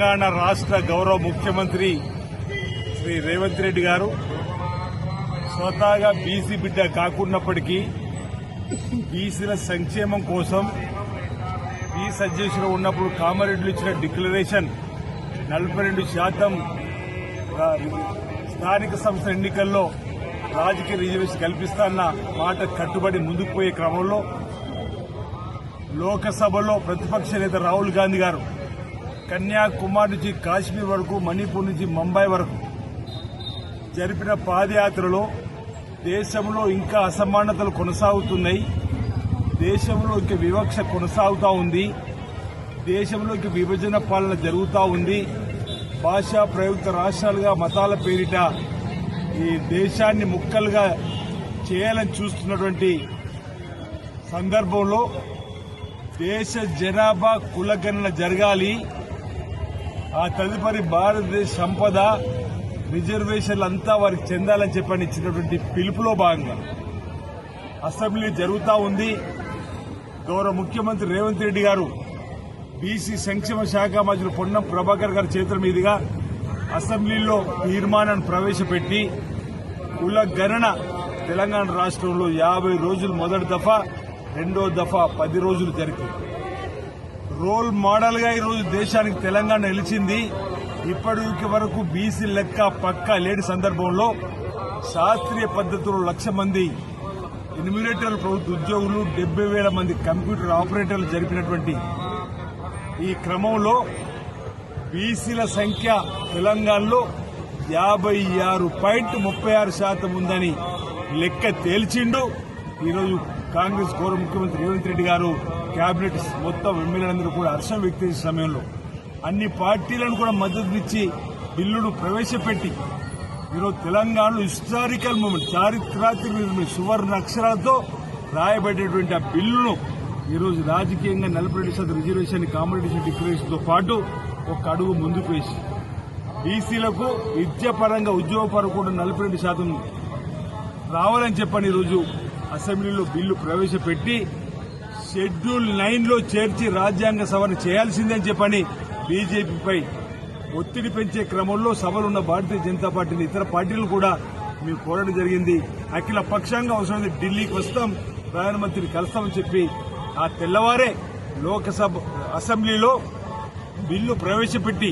తెలంగాణ రాష్ట్ర గౌరవ ముఖ్యమంత్రి శ్రీ రేవంత్ రెడ్డి గారు స్వతహాగా బీసీ బిడ్డ కాకున్నప్పటికీ బీసీల సంక్షేమం కోసం ఈ సజెషన్ ఉన్నప్పుడు కామారెడ్డిలో ఇచ్చిన డిక్లరేషన్ నలభై రెండు శాతం స్థానిక సంస్థ ఎన్నికల్లో రాజకీయ రిజర్వేషన్ కల్పిస్తాన్న మాట కట్టుబడి ముందుకు పోయే క్రమంలో లోకసభలో ప్రతిపక్ష నేత రాహుల్ గాంధీ గారు కన్యాకుమారి నుంచి కాశ్మీర్ వరకు మణిపూర్ నుంచి ముంబై వరకు జరిపిన పాదయాత్రలో దేశంలో ఇంకా అసమానతలు కొనసాగుతున్నాయి. దేశంలో ఇంకా వివక్ష కొనసాగుతూ ఉంది. దేశంలో ఇంకా విభజన పాలన జరుగుతూ ఉంది. భాషా ప్రయుక్త రాష్ట్రాలుగా మతాల పేరిట ఈ దేశాన్ని ముక్కలుగా చేయాలని చూస్తున్నటువంటి సందర్భంలో దేశ జనాభా కులగణన జరగాలి. ఆ తదుపరి భారతదేశ సంపద రిజర్వేషన్లు అంతా వారికి చెందాలని చెప్పని ఇచ్చినటువంటి పిలుపులో భాగంగా అసెంబ్లీ జరుగుతూ ఉంది. గౌరవ ముఖ్యమంత్రి రేవంత్ రెడ్డి గారు బీసీ సంక్షేమ శాఖ మంత్రి పొన్నం ప్రభాకర్ గారి చేతుల మీదుగా అసెంబ్లీలో తీర్మానాన్ని ప్రవేశపెట్టి కుల గణన తెలంగాణ రాష్ట్రంలో యాభై రోజులు మొదటి దఫా రెండో దఫా పది రోజులు జరిగింది. రోల్ మోడల్గా ఈరోజు దేశానికి తెలంగాణ నిలిచింది. ఇప్పటి వరకు బీసీ లెక్క పక్క లేని సందర్భంలో శాస్త్రీయ పద్ధతిలో లక్ష మంది ఎనిమిరేటర్ల ప్రభుత్వ ఉద్యోగులు డెబ్బై వేల మంది కంప్యూటర్ ఆపరేటర్లు జరిపినటువంటి ఈ క్రమంలో బీసీల సంఖ్య తెలంగాణలో యాభై ఆరు పాయింట్ ముప్పై ఆరు శాతం ఉందని లెక్క తేల్చిండు. ఈరోజు కాంగ్రెస్ గౌరవ ముఖ్యమంత్రి రేవంత్ రెడ్డి గారు క్యాబినెట్ మొత్తం ఎమ్మెల్యేలందరూ కూడా హర్షం వ్యక్తం చేసే సమయంలో అన్ని పార్టీలను కూడా మద్దతునిచ్చి బిల్లును ప్రవేశపెట్టి ఈరోజు తెలంగాణలో హిస్టారికల్ మూమెంట్ చారిత్రాత్మక సువర్ణ అక్షరాలతో రాయబడేటువంటి ఆ బిల్లును ఈరోజు రాజకీయంగా నలభై రెండు శాతం రిజర్వేషన్ కాంపిటీషన్ డిక్లరేషన్తో పాటు ఒక అడుగు ముందుకు వేసి బీసీలకు విద్యాపరంగా ఉద్యోగపరంగా కూడా నలభై రెండు శాతం రావాలని చెప్పని ఈరోజు అసెంబ్లీలో బిల్లు ప్రవేశపెట్టి షెడ్యూల్ నైన్లో చేర్చి రాజ్యాంగ సవరణ చేయాల్సిందని చెప్పని బీజేపీపై ఒత్తిడి పెంచే క్రమంలో సభలున్న భారతీయ జనతా పార్టీని ఇతర పార్టీలు కూడా మేము కోరడం జరిగింది. అఖిల పక్షంగా అవసరమైతే ఢిల్లీకి వస్తాం ప్రధానమంత్రిని కలుస్తామని చెప్పి ఆ తెల్లవారే లోకసభ అసెంబ్లీలో బిల్లు ప్రవేశపెట్టి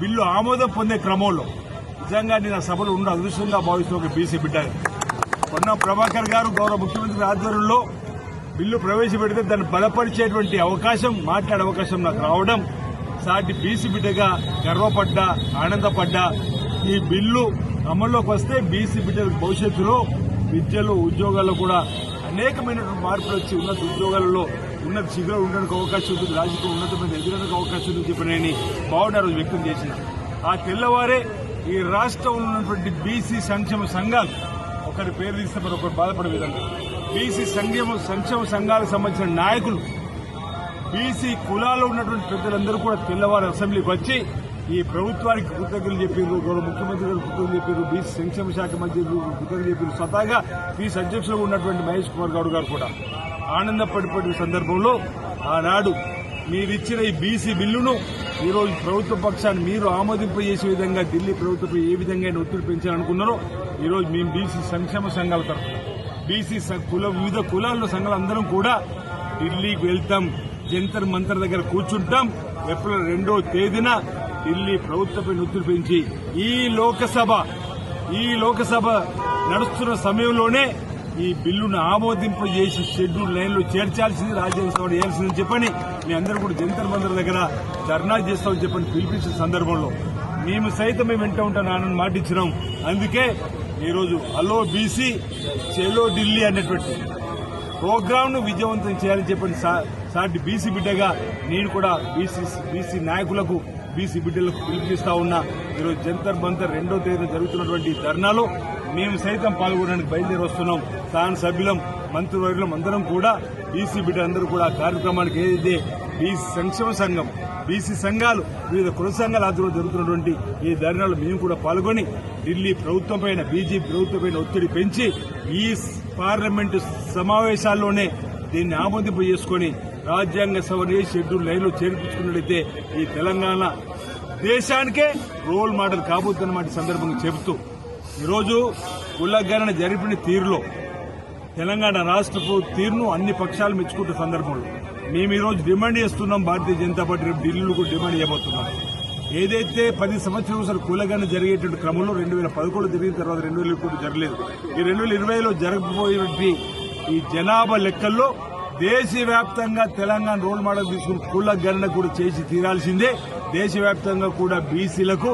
బిల్లు ఆమోదం పొందే క్రమంలో నిజంగా నేను ఆ సభలో ఉన్న అదృష్టంగా భావిస్తూ ఒక బీసీ బిడ్డ పొన్నం ప్రభాకర్ గారు గౌరవ ముఖ్యమంత్రి ఆధ్వర్యంలో బిల్లు ప్రవేశపెడితే దాన్ని బలపరిచేటువంటి అవకాశం మాట్లాడే అవకాశం నాకు రావడం సాటి బీసీ బిడ్డగా గర్వపడ్డా ఆనందపడ్డా ఈ బిల్లు అమల్లోకి వస్తే బీసీ బిడ్డల భవిష్యత్తులో విద్యలో ఉద్యోగాల్లో కూడా అనేకమైన మార్పులు వచ్చి ఉన్నత ఉద్యోగాలలో ఉన్నత శిఖరం ఉండడానికి అవకాశం ఉంటుంది రాజకీయ ఉన్నతమైన ఎదురడానికి అవకాశం ఉంటుంది చెప్పి నేను భావన రోజు వ్యక్తం చేసిన. ఆ తెల్లవారే ఈ రాష్ట్రంలో ఉన్నటువంటి బీసీ సంక్షేమ సంఘాలు ఒకరి పేరు తీస్తే మరి ఒకరు బాధపడే విధంగా. బీసీ సంక్షేమ సంక్షేమ సంఘాలకు సంబంధించిన నాయకులు బీసీ కులాల్లో ఉన్నటువంటి పెద్దలందరూ కూడా తెల్లవారు అసెంబ్లీకి వచ్చి ఈ ప్రభుత్వానికి కృతజ్ఞతలు చెప్పారు గౌరవ ముఖ్యమంత్రి గారు కృతజ్ఞతలు చెప్పారు బీసీ సంక్షేమ శాఖ మంత్రి కృతజ్ఞతలు చెప్పారు స్వతహాగా బీసీ అధ్యక్షులు ఉన్నటువంటి మహేష్ కుమార్ గౌడ్ గారు కూడా ఆనందపడిపోయిన సందర్భంలో ఆనాడు మీరిచ్చిన ఈ బీసీ బిల్లును ఈరోజు ప్రభుత్వ పక్షాన్ని మీరు ఆమోదింపజేసే విధంగా ఢిల్లీ ప్రభుత్వంపై ఏ విధంగా ఒత్తిడి పెంచాలనుకున్నారో ఈరోజు మేము బీసీ సంక్షేమ సంఘాల తరఫున బీసీ స- కుల వివిధ కులాల్లో సంఘాలందరం కూడా ఢిల్లీకి వెళ్తాం. జంతర్ మంతర్ దగ్గర కూర్చుంటాం. ఏప్రిల్ రెండో తేదీన ఢిల్లీ ప్రభుత్వంపై నొత్తులు పెంచి ఈ లోకసభ ఈ లోకసభ నడుస్తున్న సమయంలోనే ఈ బిల్లును ఆమోదింపజేసి షెడ్యూల్ లైన్లో చేర్చాల్సింది రాజ్యాంగ సభ చేయాల్సిందని చెప్పని మీ అందరూ కూడా జంతర్ మందర్ దగ్గర ధర్నా చేస్తామని చెప్పని పిలిపించిన సందర్భంలో మేము సైతం మేము వెంట ఉంటాం నాన్న మాటిచ్చినాం. అందుకే ఈరోజు హలో బీసీ చెలో ఢిల్లీ అనేటువంటి ప్రోగ్రాంను విజయవంతం చేయాలని చెప్పండి సాటి బీసీ బిడ్డగా నేను కూడా బీసీ బీసీ నాయకులకు బీసీ బిడ్డలకు పిలుపునిస్తా ఉన్నా. ఈరోజు జంతర్ బంతర్ రెండో తేదీన జరుగుతున్నటువంటి ధర్నాలో మేము సైతం పాల్గొనడానికి బయలుదేరి వస్తున్నాం. తాను సభ్యులం మంత్రివర్యులం అందరం కూడా బీసీ బిడ్డలందరూ కూడా కార్యక్రమానికి ఏదైతే బీసీ సంక్షేమ సంఘం బీసీ సంఘాలు వివిధ కుల సంఘాల ఆధ్వర్యంలో జరుగుతున్నటువంటి ఈ ధర్నాలో మేము కూడా పాల్గొని ఢిల్లీ ప్రభుత్వం పైన బీజేపీ ప్రభుత్వం పైన ఒత్తిడి పెంచి ఈ పార్లమెంటు సమావేశాల్లోనే దీన్ని ఆమోదింపు చేసుకుని రాజ్యాంగ సవరణ షెడ్యూల్ లైన్లో చేర్పించుకున్నట్లయితే ఈ తెలంగాణ దేశానికే రోల్ మోడల్ కాబోతున్నమాట సందర్భంగా చెబుతూ ఈరోజు కులగణన జరిపిన తీరులో తెలంగాణ రాష్ట్ర తీరును అన్ని పక్షాలు మెచ్చుకుంటున్న సందర్భంలో మేము ఈరోజు డిమాండ్ చేస్తున్నాం భారతీయ జనతా పార్టీ రేపు ఢిల్లీలో కూడా డిమాండ్ చేయబోతున్నాం. ఏదైతే పది సంవత్సరాలు సార్ కూలగానే జరిగేటువంటి క్రమంలో రెండు వేల పదకొండు జరిగిన తర్వాత రెండు వేల కూడా జరగలేదు. ఈ రెండు వేల ఇరవైలో జరగబోయేటువంటి ఈ జనాభా లెక్కల్లో దేశవ్యాప్తంగా తెలంగాణ రోల్ మోడల్ తీసుకుని కుల గణన కూడా చేసి తీరాల్సిందే. దేశవ్యాప్తంగా కూడా బీసీలకు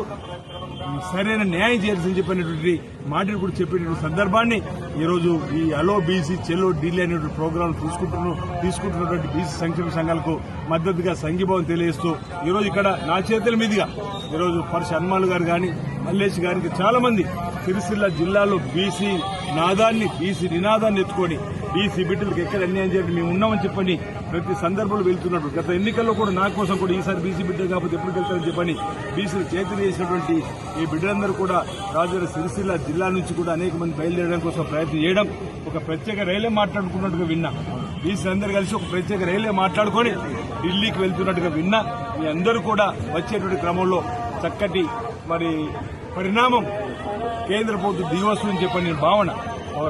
సరైన న్యాయం చేయాల్సింది చెప్పినటువంటి మాటలు కూడా చెప్పినటువంటి సందర్భాన్ని ఈరోజు ఈ అలో బీసీ చెలో ఢిల్లీ అనేటువంటి ప్రోగ్రాం తీసుకుంటున్న తీసుకుంటున్నటువంటి బీసీ సంక్షేమ సంఘాలకు మద్దతుగా సంఘీభావం తెలియజేస్తూ ఈరోజు ఇక్కడ నా చేతుల మీదుగా ఈరోజు పర్ష హనుమాన్ గారు కానీ మల్లేష్ గారికి చాలా మంది సిరిసిల్ల జిల్లాలో బీసీ నాదాన్ని బీసీ నినాదాన్ని ఎత్తుకొని బీసీ బిడ్డలకు ఎక్కడ అన్యాయం చేయండి మేము ఉన్నామని చెప్పని ప్రతి సందర్భంలో వెళ్తున్నట్టు. గత ఎన్నికల్లో కూడా నా కోసం కూడా ఈసారి బీసీ బిడ్డ కాకపోతే ఎప్పుడు వెళ్తారని చెప్పని బీసీలు చేతులు చేసినటువంటి ఈ బిడ్డలందరూ కూడా రాజధాని సిరిసిల్ల జిల్లా నుంచి కూడా అనేక మంది బయలుదేరడం కోసం ప్రయత్నం చేయడం ఒక ప్రత్యేక రైలే మాట్లాడుకున్నట్టుగా విన్నా. బీసీ అందరు కలిసి ఒక ప్రత్యేక రైలే మాట్లాడుకొని ఢిల్లీకి వెళ్తున్నట్టుగా విన్నా. మీ అందరూ కూడా వచ్చేటువంటి క్రమంలో చక్కటి మరి పరిణామం కేంద్ర ప్రభుత్వం దిగవస్తుందని చెప్పని భావన ఒక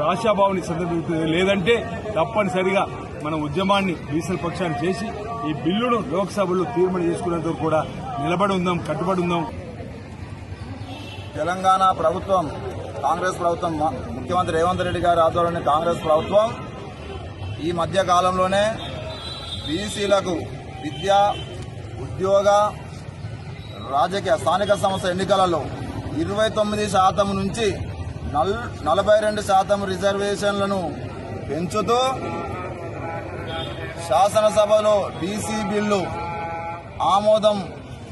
సందర్భిస్తుంది లేదంటే తప్పనిసరిగా మన ఉద్యమాన్ని బీసీల పక్షాన్ని చేసి ఈ బిల్లును లోక్సభలో తీర్మానం చేసుకునేందుకు కూడా నిలబడి ఉందాం కట్టుబడి ఉందాం. తెలంగాణ ప్రభుత్వం కాంగ్రెస్ ప్రభుత్వం ముఖ్యమంత్రి రేవంత్ రెడ్డి గారి ఆధ్వర్యంలో కాంగ్రెస్ ప్రభుత్వం ఈ మధ్య కాలంలోనే బీసీలకు విద్య ఉద్యోగ రాజకీయ స్థానిక సంస్థ ఎన్నికలలో ఇరవై తొమ్మిది శాతం నుంచి నల్ నలభై రెండు శాతం రిజర్వేషన్లను పెంచుతూ శాసనసభలో బీసీ బిల్లు ఆమోదం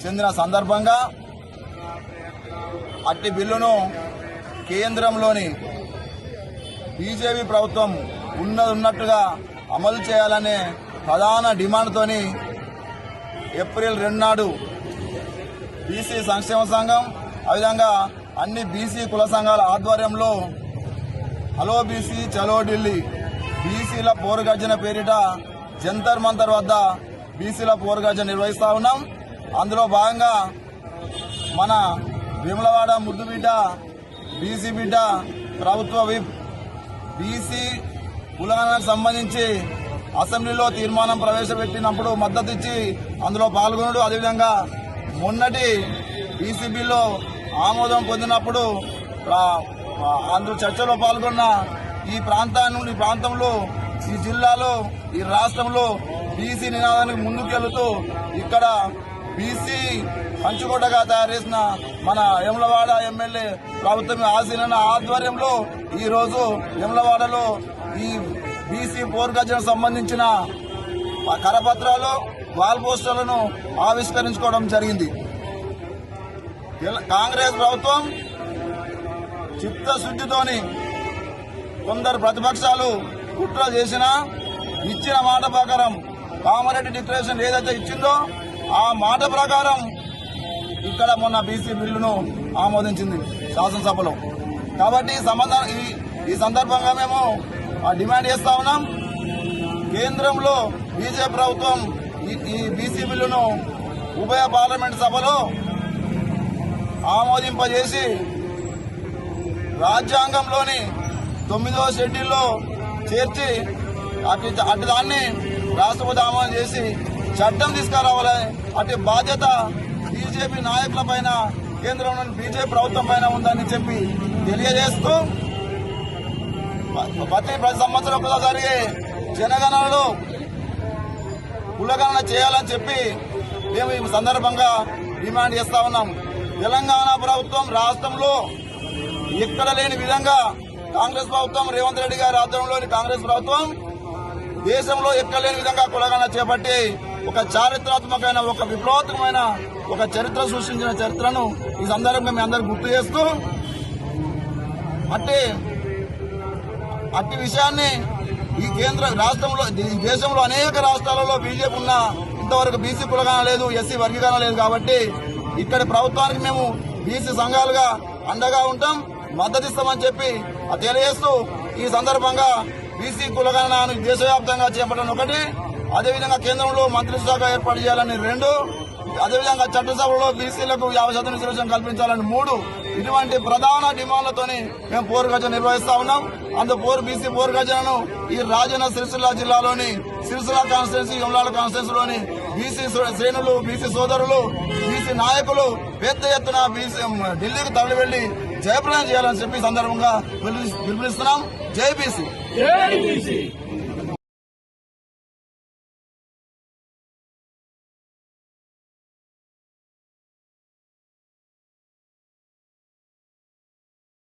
చెందిన సందర్భంగా అట్టి బిల్లును కేంద్రంలోని బీజేపీ ప్రభుత్వం ఉన్నది ఉన్నట్టుగా అమలు చేయాలనే ప్రధాన డిమాండ్తోని ఏప్రిల్ రెండు నాడు బీసీ సంక్షేమ సంఘం అదేవిధంగా అన్ని బీసీ కుల సంఘాల ఆధ్వర్యంలో హలో బీసీ చలో ఢిల్లీ బీసీల పోరుగర్జన పేరిట జంతర్ మంతర్ వద్ద బీసీల పోరుగర్జన నిర్వహిస్తా ఉన్నాం. అందులో భాగంగా మన విమలవాడ ముద్దు బిడ్డ బీసీ బిడ్డ ప్రభుత్వ విప్ బీసీ కులానికి సంబంధించి అసెంబ్లీలో తీర్మానం ప్రవేశపెట్టినప్పుడు మద్దతు ఇచ్చి అందులో పాల్గొనడు. అదేవిధంగా మొన్నటి బీసీబీలో ఆమోదం పొందినప్పుడు అందరూ అందులో చర్చలో పాల్గొన్న ఈ ప్రాంతాన్ని ఈ ప్రాంతంలో ఈ జిల్లాలో ఈ రాష్ట్రంలో బీసీ నినాదానికి ముందుకెళ్తూ ఇక్కడ బీసీ పంచుకోటగా తయారు చేసిన మన యమలవాడ ఎమ్మెల్యే ప్రభుత్వం ఆశీన ఆధ్వర్యంలో ఈరోజు యమలవాడలో ఈ బీసీ పోర్గజన సంబంధించిన కరపత్రాలు వాల్ పోస్టర్లను ఆవిష్కరించుకోవడం జరిగింది. కాంగ్రెస్ ప్రభుత్వం చిత్తశుద్ధితోని కొందరు ప్రతిపక్షాలు కుట్ర చేసినా ఇచ్చిన మాట ప్రకారం కామారెడ్డి డిక్లరేషన్ ఏదైతే ఇచ్చిందో ఆ మాట ప్రకారం ఇక్కడ మొన్న బీసీ బిల్లును ఆమోదించింది శాసనసభలో. కాబట్టి ఈ సంబంధం ఈ ఈ సందర్భంగా మేము ఆ డిమాండ్ చేస్తా ఉన్నాం. కేంద్రంలో బీజేపీ ప్రభుత్వం ఈ- ఈ బీసీ బిల్లును ఉభయ పార్లమెంట్ సభలో ఆమోదింపజేసి రాజ్యాంగంలోని తొమ్మిదవ షెడ్యూల్లో చేర్చి అటు అటు దాన్ని రాష్ట్రపతి ఆమోదం చేసి చట్టం తీసుకురావాలి అటు బాధ్యత బీజేపీ నాయకుల పైన కేంద్రంలోని బీజేపీ ప్రభుత్వం పైన ఉందని చెప్పి తెలియజేస్తూ ప్రతి ప్రతి సంవత్సరం కూడా జరిగే జనగణనలో కులగణన చేయాలని చెప్పి మేము ఈ సందర్భంగా డిమాండ్ చేస్తా ఉన్నాం. తెలంగాణ ప్రభుత్వం రాష్ట్రంలో ఎక్కడ లేని విధంగా కాంగ్రెస్ ప్రభుత్వం రేవంత్ రెడ్డి గారి ఆధ్వర్యంలోని కాంగ్రెస్ ప్రభుత్వం దేశంలో ఎక్కడ లేని విధంగా కులగణన చేపట్టి ఒక చారిత్రాత్మకమైన ఒక విప్లవాత్మకమైన ఒక చరిత్ర సృష్టించిన చరిత్రను ఈ సందర్భంగా మేము అందరూ గుర్తు చేస్తూ అంటే అట్టి విషయాన్ని ఈ కేంద్ర రాష్ట్రంలో ఈ దేశంలో అనేక రాష్ట్రాలలో బీజేపీ ఉన్న ఇంతవరకు బీసీ కులగాన లేదు ఎస్సీ వర్గీకరణ లేదు కాబట్టి ఇక్కడి ప్రభుత్వానికి మేము బీసీ సంఘాలుగా అండగా ఉంటాం మద్దతిస్తామని చెప్పి అది తెలియజేస్తూ ఈ సందర్భంగా బీసీ కులగణను దేశవ్యాప్తంగా చేపట్టడం ఒకటి అదేవిధంగా కేంద్రంలో మంత్రిశాఖ శాఖ ఏర్పాటు చేయాలని రెండు అదేవిధంగా చట్టసభలో బీసీలకు యాభై శాతం రిజర్వేషన్ కల్పించాలని మూడు ఇటువంటి ప్రధాన డిమాండ్లతోని మేము పోరు గజ నిర్వహిస్తా ఉన్నాం. అందు పోరు బీసీ పోరు గజలను ఈ రాజన్న సిరిసిల్ల జిల్లాలోని సిరిసిల్ల కాన్స్టిట్యున్సీ యమలాల కాన్స్టిట్యున్సీలోని బీసీ శ్రేణులు బీసీ సోదరులు బీసీ నాయకులు పెద్ద ఎత్తున బీసీ ఢిల్లీకి తరలి వెళ్ళి జయప్రదం చేయాలని చెప్పి సందర్భంగా పిలుపునిస్తున్నాం. జై బీసీ.